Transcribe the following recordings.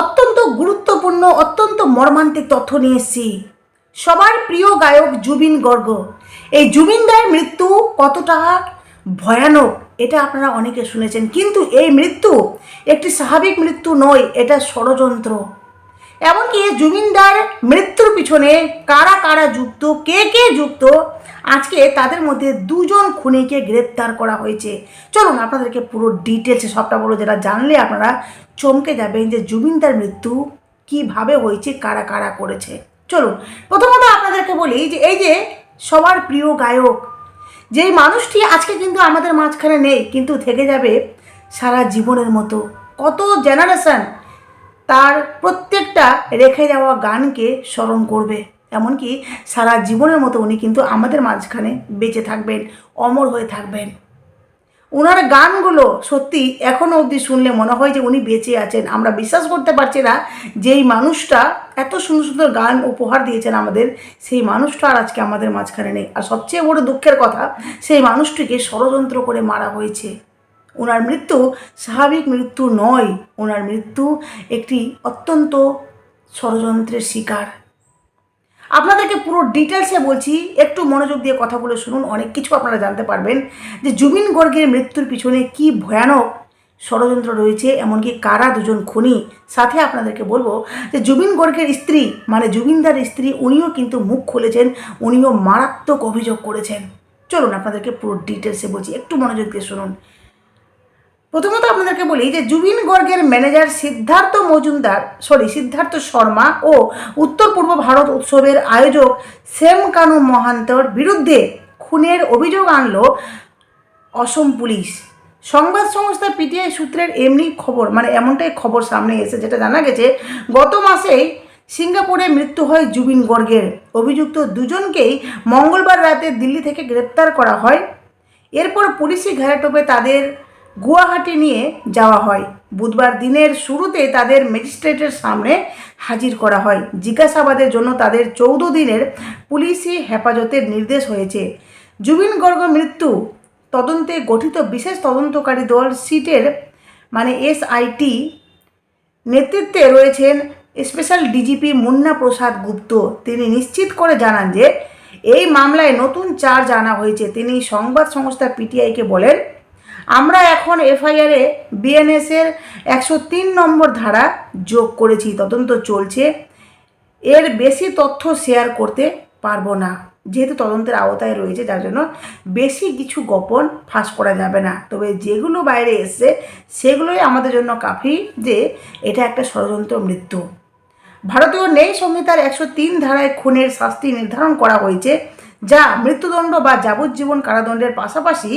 অত্যন্ত গুরুত্বপূর্ণ, অত্যন্ত মর্মান্তিক তথ্য নিয়ে এসেছি। সবার প্রিয় গায়ক জুবিন গর্গ। এই জুবিন দায়ের মৃত্যু কতটা ভয়ানক, এটা আপনারা অনেকে শুনেছেন। কিন্তু এই মৃত্যু একটি স্বাভাবিক মৃত্যু নয়, এটা ষড়যন্ত্র। এমনকি জুবিনদার মৃত্যুর পিছনে কারা কারা যুক্ত, কে কে যুক্ত, আজকে তাদের মধ্যে দুজন খুনিকে গ্রেপ্তার করা হয়েছে। চলুন আপনাদেরকে পুরো ডিটেলসে সবটা বলো, যেটা জানলে আপনারা চমকে যাবেন যে জুবিনদার মৃত্যু কীভাবে হয়েছে, কারা কারা করেছে। চলুন, প্রথমত আপনাদেরকে বলি যে এই যে সবার প্রিয় গায়ক, যেই মানুষটি আজকে কিন্তু আমাদের মাঝখানে নেই, কিন্তু থেকে যাবে সারা জীবনের মতো। কত জেনারেশন তার প্রত্যেকটা রেখে যাওয়া গানকে স্মরণ করবে। এমনকি সারা জীবনের মতো উনি কিন্তু আমাদের মাঝখানে বেঁচে থাকবেন, অমর হয়ে থাকবেন। ওনার গানগুলো সত্যি এখনও অবধি শুনলে মনে হয় যে উনি বেঁচে আছেন। আমরা বিশ্বাস করতে পারছি না যে এই মানুষটা এত সুন্দর সুন্দর গান উপহার দিয়েছেন আমাদের, সেই মানুষটা আর আজকে আমাদের মাঝখানে নেই। আর সবচেয়ে বড় দুঃখের কথা, সেই মানুষটিকে ষড়যন্ত্র করে মারা হয়েছে। ওনার মৃত্যু স্বাভাবিক মৃত্যু নয়। ওনার মৃত্যু একটি অত্যন্ত ষড়যন্ত্রের শিকার। আপনাদেরকে পুরো ডিটেলসে বলছি, একটু মনোযোগ দিয়ে কথাগুলো শুনুন, অনেক কিছু আপনারা জানতে পারবেন যে জুবিন গর্গের মৃত্যুর পিছনে কি ভয়ানক ষড়যন্ত্র রয়েছে, এমনকি কারা দুজন খুনি? সাথে আপনাদেরকে বলব যে জুবিন গর্গের স্ত্রী মানে জুবিনদার স্ত্রী, উনিও কিন্তু মুখ খুলেছেন, উনিও মারাত্মক অভিযোগ করেছেন। চলুন আপনাদেরকে পুরো ডিটেলসে বলছি, একটু মনোযোগ দিয়ে শুনুন। প্রথমত আপনাদেরকে বলি যে জুবিন গর্গের ম্যানেজার সিদ্ধার্থ মজুমদার সরি সিদ্ধার্থ শর্মা ও উত্তর পূর্ব ভারত উৎসবের আয়োজক সেম কানু মহান্তর বিরুদ্ধে খুনের অভিযোগ আনলো অসম পুলিশ। সংবাদ সংস্থা পিটিআই সূত্রের এমনি খবর মানে এমনটাই খবর সামনে এসে যেটা জানা গেছে, গত মাসেই সিঙ্গাপুরে মৃত্যু হয় জুবিন গর্গের। অভিযুক্ত দুজনকেই মঙ্গলবার রাতে দিল্লি থেকে গ্রেপ্তার করা হয়। এরপর পুলিশি ঘেরাটোপে তাদের গুয়াহাটি নিয়ে যাওয়া হয়। বুধবার দিনের শুরুতে তাদের ম্যাজিস্ট্রেটের সামনে হাজির করা হয়। জিজ্ঞাসাবাদের জন্য তাদের চৌদ্দ দিনের পুলিশি হেফাজতের নির্দেশ হয়েছে। জুবিন গর্গ মৃত্যু, তদন্তে গঠিত বিশেষ তদন্তকারী দল সিটের মানে এসআইটি, নেতৃত্বে রয়েছেন স্পেশাল ডিজিপি মুন্না প্রসাদ গুপ্ত। তিনি নিশ্চিত করে জানান যে, এই মামলায় নতুন চার্জ আনা হয়েছে। তিনি সংবাদ সংস্থা পিটিআইকে বলেন আমরা এখন এফআইআরে বিএনএসের একশো তিন নম্বর ধারা যোগ করেছি, তদন্ত চলছে। এর বেশি তথ্য শেয়ার করতে পারব না, যেহেতু তদন্তের আওতায় রয়েছে, যার জন্য বেশি কিছু গোপন ফাঁস করা যাবে না। তবে যেগুলো বাইরে এসছে, সেগুলোই আমাদের জন্য কাফি যে এটা একটা ষড়যন্ত্র মৃত্যু। ভারতীয় ন্যায় সংহিতার একশো তিন ধারায় খুনের শাস্তি নির্ধারণ করা হয়েছে, যা মৃত্যুদণ্ড বা যাবজ্জীবন কারাদণ্ডের পাশাপাশি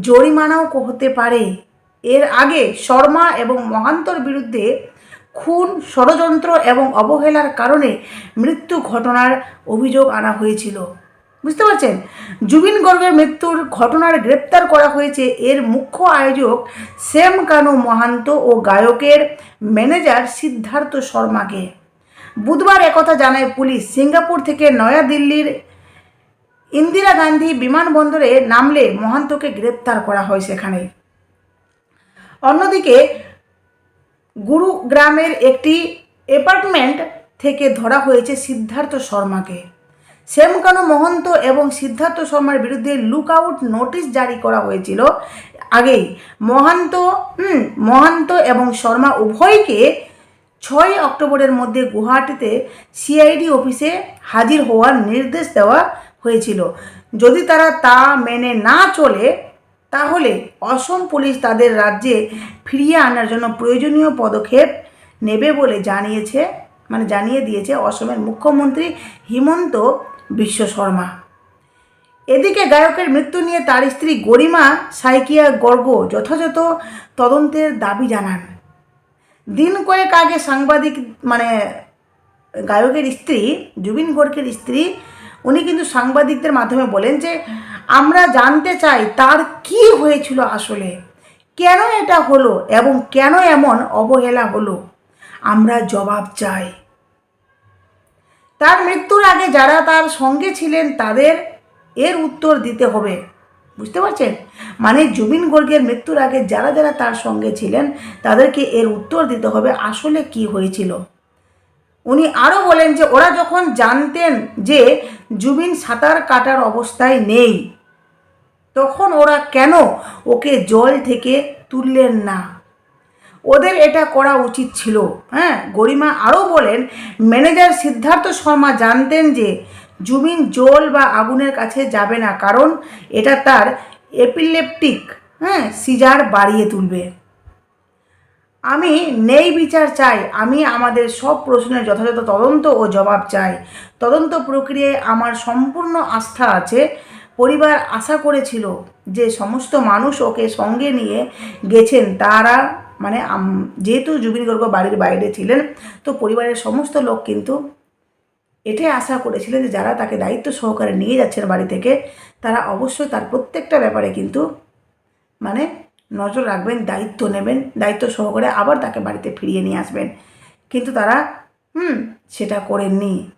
জরিমানাও হতে পারে। এর আগে শর্মা এবং মহান্তর বিরুদ্ধে খুন, ষড়যন্ত্র এবং অবহেলার কারণে মৃত্যু ঘটনার অভিযোগ আনা হয়েছিল। বুঝতে পারছেন? জুবিন গর্গের মৃত্যুর ঘটনার গ্রেপ্তার করা হয়েছে এর মুখ্য আয়োজক শ্যাম কানু মহান্ত ও গায়কের ম্যানেজার সিদ্ধার্থ শর্মাকে। বুধবার একথা জানায় পুলিশ। সিঙ্গাপুর থেকে নয়াদিল্লির ইন্দিরা গান্ধী বিমানবন্দরে নামলে মহান্তকে গ্রেপ্তার করা হয় সেখানে। অন্যদিকে, গুরুগ্রামের একটি অ্যাপার্টমেন্ট থেকে ধরা হয়েছে সিদ্ধার্থ শর্মাকে। শ্যামকানু মহন্ত এবং সিদ্ধার্থ শর্মার বিরুদ্ধে লুক আউট নোটিশ জারি করা হয়েছিল। আগেই মহান্ত মহান্ত এবং শর্মা উভয়কে ছয় অক্টোবরের মধ্যে গুয়াহাটিতে সিআইডি অফিসে হাজির হওয়ার নির্দেশ দেওয়া হয়েছিল। যদি তারা তা মেনে না চলে, তাহলে অসম পুলিশ তাদের রাজ্যে ফিরিয়ে আনার জন্য প্রয়োজনীয় পদক্ষেপ নেবে বলে জানিয়েছে মানে জানিয়ে দিয়েছে অসমের মুখ্যমন্ত্রী হিমন্ত বিশ্ব শর্মা। এদিকে গায়কের মৃত্যু নিয়ে তার স্ত্রী গরিমা সাইকিয়া গর্গ যথাযথ তদন্তের দাবি জানান। দিন কয়েক আগে সাংবাদিক মানে গায়কের স্ত্রী, জুবিন গর্গের স্ত্রী উনি কিন্তু সাংবাদিকদের মাধ্যমে বলেন যে, আমরা জানতে চাই তার কি হয়েছিল আসলে, কেন এটা হলো এবং কেন এমন অবহেলা হলো। আমরা জবাব চাই। তার মৃত্যুর আগে যারা তার সঙ্গে ছিলেন তাদের এর উত্তর দিতে হবে। বুঝতে পারছেন? মানে জুবিন গর্গের মৃত্যুর আগে যারা যারা তার সঙ্গে ছিলেন তাদেরকে এর উত্তর দিতে হবে আসলে কি হয়েছিল। উনি আরও বলেন যে, ওরা যখন জানতেন যে জুবিন সাঁতার কাটার অবস্থায় নেই। তখন ওরা কেন ওকে জল থেকে তুললেন না? ওদের এটা করা উচিত ছিল। হ্যাঁ গরিমা আরও বলেন, ম্যানেজার সিদ্ধার্থ শর্মা জানতেন যে জুবিন জল বা আগুনের কাছে যাবে না, কারণ এটা তার এপিলেপটিক হ্যাঁ সিজার বাড়িয়ে তুলবে। আমি নেই বিচার চাই, আমি আমাদের সব প্রশ্নের যথাযথ তদন্ত ও জবাব চাই। তদন্ত প্রক্রিয়ায় আমার সম্পূর্ণ আস্থা আছে। পরিবার আশা করেছিল যে সমস্ত মানুষ ওকে সঙ্গে নিয়ে গেছেন, তারা মানে যেহেতু জুবিন গর্গ বাড়ির বাইরে ছিলেন, তো পরিবারের সমস্ত লোক কিন্তু এটাই আশা করেছিলেন যে যারা তাকে দায়িত্ব সহকারে নিয়ে যাচ্ছেন বাড়ি থেকে, তারা অবশ্যই তার প্রত্যেকটা ব্যাপারে কিন্তু মানে নজর রাখবেন, দায়িত্ব নেবেন, দায়িত্ব সহকারে আবার তাকে বাড়িতে ফিরিয়ে নিয়ে আসবেন। কিন্তু তারা, হুম, সেটা করেননি।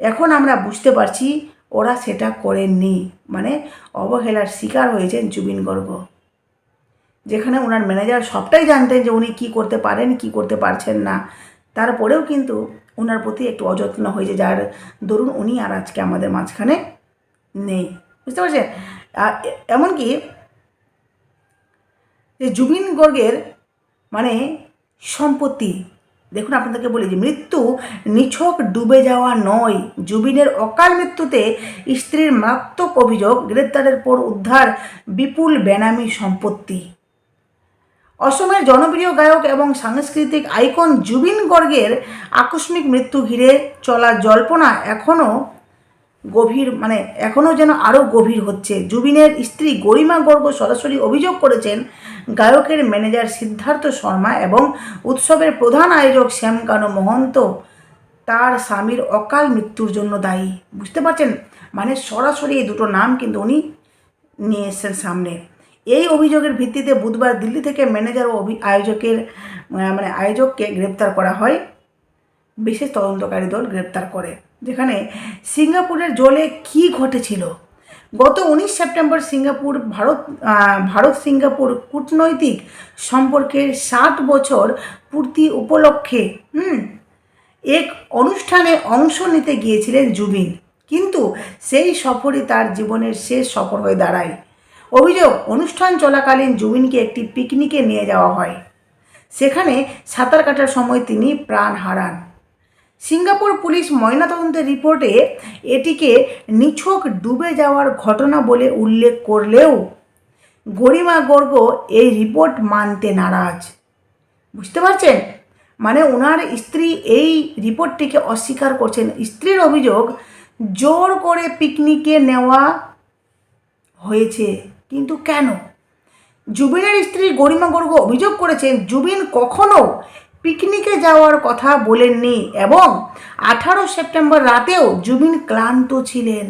এখন আমরা বুঝতে পারছি ওরা সেটা করেননি। মানে অবহেলার শিকার হয়েছেন জুবিন গর্গ। যেখানে ওনার ম্যানেজার সবটাই জানতেন যে উনি কী করতে পারেন, কি করতে পারছেন না। তারপরেও কিন্তু ওনার প্রতি একটু অযত্ন হয়েছে, যার দরুন উনি আর আজকে আমাদের মাঝখানে নেই। বুঝতে পারছেন? এমনকি যে জুবিন গর্গের মানে সম্পত্তি। দেখুন আপনাদেরকে বলি যে মৃত্যু নিছক ডুবে যাওয়া নয়। জুবিনের অকাল মৃত্যুতে স্ত্রীর মারাত্মক অভিযোগ, গ্রেপ্তারের পর উদ্ধার বিপুল বেনামি সম্পত্তি। অসমের জনপ্রিয় গায়ক এবং সাংস্কৃতিক আইকন জুবিন গর্গের আকস্মিক মৃত্যু ঘিরে চলা জল্পনা এখনও গভীর মানে এখনও যেন আরও গভীর হচ্ছে। জুবিনের স্ত্রী গরিমা গর্গ সরাসরি অভিযোগ করেছেন, গায়কের ম্যানেজার সিদ্ধার্থ শর্মা এবং উৎসবের প্রধান আয়োজক শ্যামকানু মহন্ত, তার স্বামীর অকাল মৃত্যুর জন্য দায়ী। বুঝতে পারছেন? মানে সরাসরি এই দুটো নাম কিন্তু উনি নিয়ে এসেছেন সামনে। এই অভিযোগের ভিত্তিতে বুধবার দিল্লি থেকে ম্যানেজার ও আয়োজকের মানে আয়োজককে গ্রেপ্তার করা হয়। বিশেষ তদন্তকারী দল গ্রেপ্তার করে, যেখানে সিঙ্গাপুরের জলে কি ঘটেছিল? গত উনিশ সেপ্টেম্বর সিঙ্গাপুর, ভারত ভারত সিঙ্গাপুর কূটনৈতিক সম্পর্কের ষাট বছর পূর্তি উপলক্ষে, হুম, এক অনুষ্ঠানে অংশ নিতে গিয়েছিলেন জুবিন। কিন্তু সেই সফরই তার জীবনের শেষ সফর হয়ে দাঁড়ায়। অভিযোগ, অনুষ্ঠান চলাকালীন জুবিনকে একটি পিকনিকে নিয়ে যাওয়া হয়। সেখানে সাঁতার কাটার সময় তিনি প্রাণ হারান। সিঙ্গাপুর পুলিশ ময়নাতদন্তের রিপোর্টে এটিকে নিছক ডুবে যাওয়ার ঘটনা বলে উল্লেখ করলেও গরিমা গর্গ এই রিপোর্ট মানতে নারাজ। বুঝতে পারছেন? মানে ওনার স্ত্রী এই রিপোর্টটিকে অস্বীকার করছেন। স্ত্রীর অভিযোগ, জোর করে পিকনিকে নেওয়া হয়েছে। কিন্তু কেন? জুবিনের স্ত্রী গরিমা গর্গ অভিযোগ করেছেন, জুবিন কখনো পিকনিকে যাওয়ার কথা বলেননি এবং আঠারো সেপ্টেম্বর রাতেও জুবিন ক্লান্ত ছিলেন।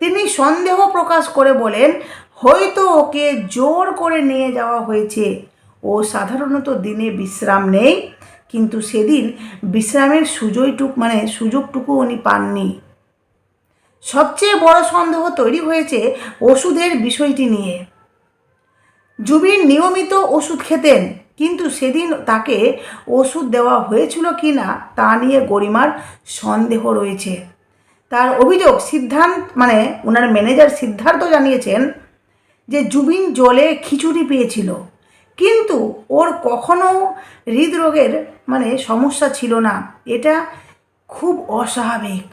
তিনি সন্দেহ প্রকাশ করে বলেন, হয়তো ওকে জোর করে নিয়ে যাওয়া হয়েছে। ও সাধারণত দিনে বিশ্রাম নেই কিন্তু সেদিন বিশ্রামের সুযোগটুক মানে সুযোগটুকু উনি পাননি। সবচেয়ে বড় সন্দেহ তৈরি হয়েছে ওষুধের বিষয়টি নিয়ে। জুবিন নিয়মিত ওষুধ খেতেন কিন্তু সেদিন তাকে ওষুধ দেওয়া হয়েছিল কি না তা নিয়ে গরিমার সন্দেহ রয়েছে। তার অভিযোগ সিদ্ধান্ত মানে ওনার ম্যানেজার সিদ্ধার্থ জানিয়েছেন যে জুবিন জলে খিচুড়ি পেয়েছিল। কিন্তু ওর কখনো হৃদরোগের মানে সমস্যা ছিল না। এটা খুব অস্বাভাবিক।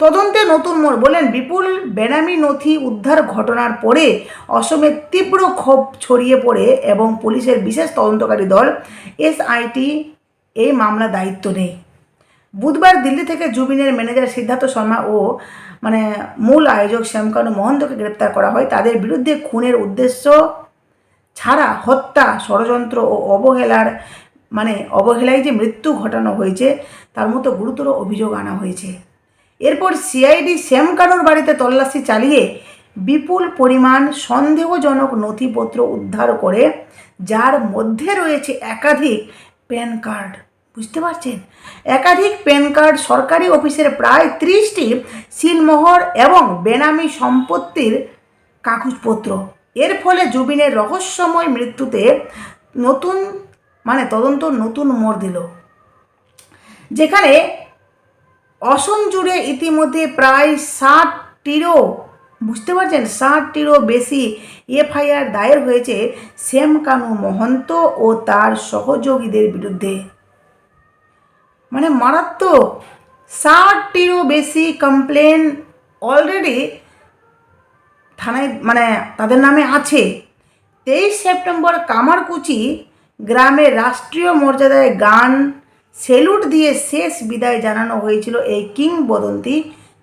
তদন্তে নতুন মোড় বলেন বিপুল বেনামি নথি উদ্ধার ঘটনার পরে অসমের তীব্র ক্ষোভ ছড়িয়ে পড়ে এবং পুলিশের বিশেষ তদন্তকারী দল এসআইটি এই মামলা দায়িত্ব নেই বুধবার দিল্লি থেকে জুবিনের ম্যানেজার সিদ্ধার্থ শর্মা ও মানে মূল আয়োজক শ্যামকানু মহন্তকে গ্রেপ্তার করা হয়। তাদের বিরুদ্ধে খুনের উদ্দেশ্য ছাড়া হত্যা, ষড়যন্ত্র ও অবহেলার মানে অবহেলায় যে মৃত্যু ঘটানো হয়েছে, তার মতো গুরুতর অভিযোগ আনা হয়েছে। এরপর সিআইডি শ্যামকানুর বাড়িতে তল্লাশি চালিয়ে বিপুল পরিমাণ সন্দেহজনক নথিপত্র উদ্ধার করে, যার মধ্যে রয়েছে একাধিক প্যান কার্ড। বুঝতে পারছেন? একাধিক প্যান কার্ড সরকারি অফিসের প্রায় ত্রিশটি সিলমোহর এবং বেনামি সম্পত্তির কাগজপত্র। এর ফলে জুবিনের রহস্যময় মৃত্যুতে নতুন মানে তদন্ত নতুন মোড় দিল। যেখানে অসম জুড়ে ইতিমধ্যে প্রায় ষাটটিরও, বুঝতে পারছেন? ষাটটিরও বেশি এফআইআর দায়ের হয়েছে শ্যাম কানু মহন্ত ও তার সহযোগীদের বিরুদ্ধে। মানে মারাত্মক, ষাটটিরও বেশি কমপ্লেন অলরেডি থানায় মানে তাদের নামে আছে। তেইশ সেপ্টেম্বর কামারকুচি গ্রামে রাষ্ট্রীয় মর্যাদায় গান সেলুট দিয়ে শেষ বিদায় জানানো হয়েছিল এই কিংবদন্তি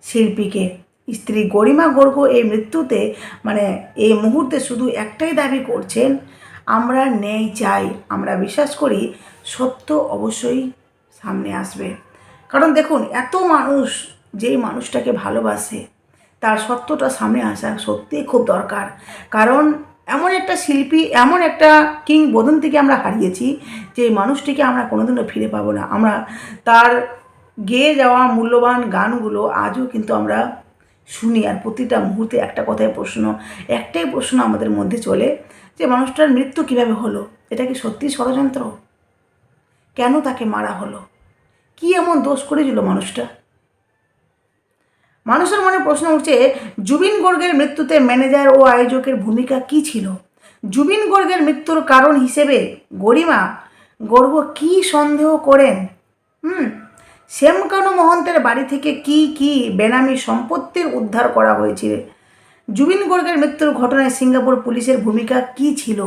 শিল্পীকে। স্ত্রী গরিমা গর্গ এই মৃত্যুতে মানে এই মুহূর্তে শুধু একটাই দাবি করছেন, আমরা ন্যায় চাই, আমরা বিশ্বাস করি, সত্য অবশ্যই সামনে আসবে। কারণ দেখুন, এত মানুষ যেই মানুষটাকে ভালোবাসে, তার সত্যটা সামনে আসা সত্যিই খুব দরকার। কারণ এমন একটা শিল্পী, এমন একটা কিংবদন্তিকে আমরা হারিয়েছি যে মানুষটিকে আমরা কোনোদিনও ফিরে পাবো না। আমরা তার গেয়ে যাওয়া মূল্যবান গানগুলো আজও কিন্তু আমরা শুনি আর প্রতিটা মুহূর্তে একটা কথায় প্রশ্ন, একটাই প্রশ্ন আমাদের মধ্যে চলে যে মানুষটার মৃত্যু কীভাবে হলো? এটা কি সত্যি ষড়যন্ত্র? কেন তাকে মারা হলো? কি এমন দোষ করেছিল মানুষটা? মানুষের মনে প্রশ্ন উঠছে, জুবিন গর্গের মৃত্যুতে ম্যানেজার ও আয়োজকের ভূমিকা কি ছিল? জুবিন গর্গের মৃত্যুর কারণ হিসেবে গরিমা, গর্গ কি সন্দেহ করেন? হুম, শ্যামকানু মহন্তের বাড়ি থেকে কি কি বেনামি সম্পত্তির উদ্ধার করা হয়েছিল জুবিন গর্গের মৃত্যুর ঘটনায় সিঙ্গাপুর পুলিশের ভূমিকা কি ছিল?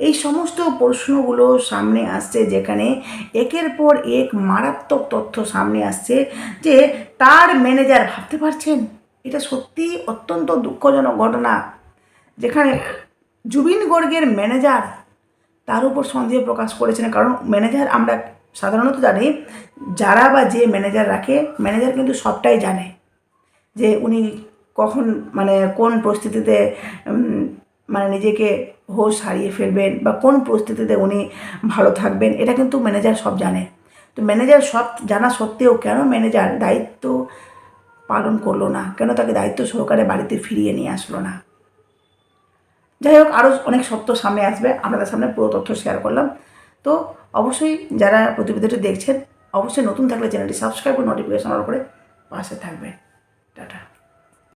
এই সমস্ত প্রশ্নগুলো সামনে আসছে যেখানে একের পর এক মারাত্মক তথ্য সামনে আসছে যে তার ম্যানেজার ভাবতে পারছেন? এটা সত্যি অত্যন্ত দুঃখজনক ঘটনা। যেখানে জুবিন গর্গের ম্যানেজার তার উপর সন্দেহ প্রকাশ করেছেন। কারণ ম্যানেজার আমরা সাধারণত জানি, যারা বা যে ম্যানেজার রাখে, ম্যানেজার কিন্তু সবটাই জানে যে উনি কখন মানে কোন পরিস্থিতিতে মানে নিজেকে হোশ হারিয়ে ফেলবেন বা কোন পরিস্থিতিতে উনি ভালো থাকবেন, এটা কিন্তু ম্যানেজার সব জানে। তো ম্যানেজার সব জানা সত্ত্বেও কেন ম্যানেজার দায়িত্ব পালন করল না? কেন তাকে দায়িত্ব সহকারে বাড়িতে ফিরিয়ে নিয়ে আসলো না? যাই হোক আরও অনেক সত্য সামনে আসবে, আপনাদের সামনে পুরো তথ্য শেয়ার করলাম। তো অবশ্যই যারা প্রতিবেদনটি দেখছেন, অবশ্যই নতুন থাকলে চ্যানেলটি সাবস্ক্রাইব করে নোটিফিকেশন অন করে পাশে থাকবে টাটা।